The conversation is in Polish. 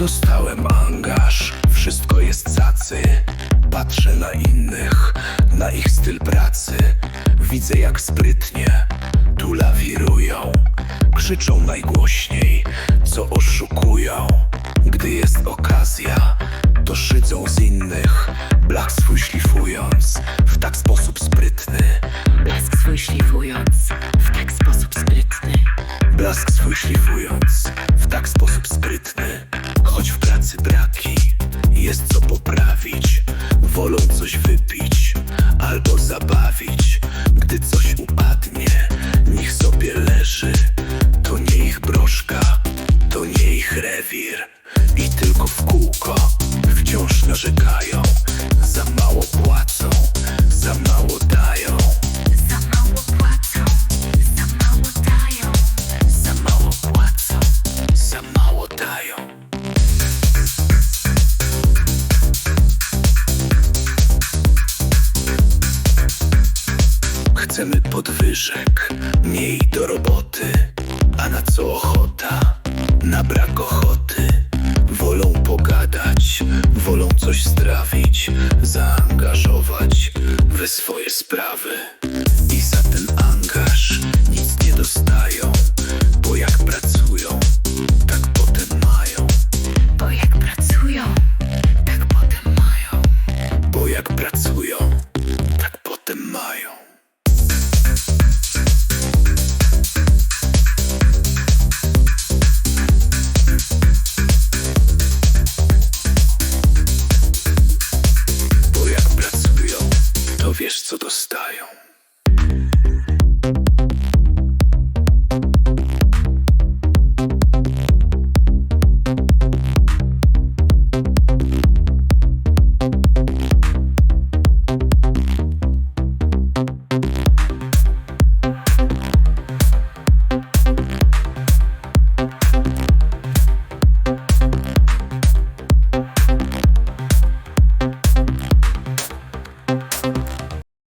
Dostałem angaż, wszystko jest cacy. Patrzę na innych, na ich styl pracy. Widzę jak sprytnie tu lawirują. Krzyczą najgłośniej, co oszukują. Gdy jest okazja, to szydzą z innych. Blach swój szlifując, w tak sposób sprytny. Blask swój szlifując w tak sposób sprytny. Blask swój szlifując Wolą coś wypić albo zabawić. Gdy coś upadnie, niech sobie leży. To nie ich broszka, to nie ich rewir. I tylko w kółko wciąż narzekają. Za mało płacą, chcemy podwyżek, miej do roboty, a na co ochota? Na brak ochoty. Wolą pogadać, wolą coś strawić, zaangażować we swoje sprawy. I za ten angaż nic nie dostają, bo jak pracują, tak potem mają. Bo jak pracują, tak potem mają. Bo jak pracują. wiesz, co dostają.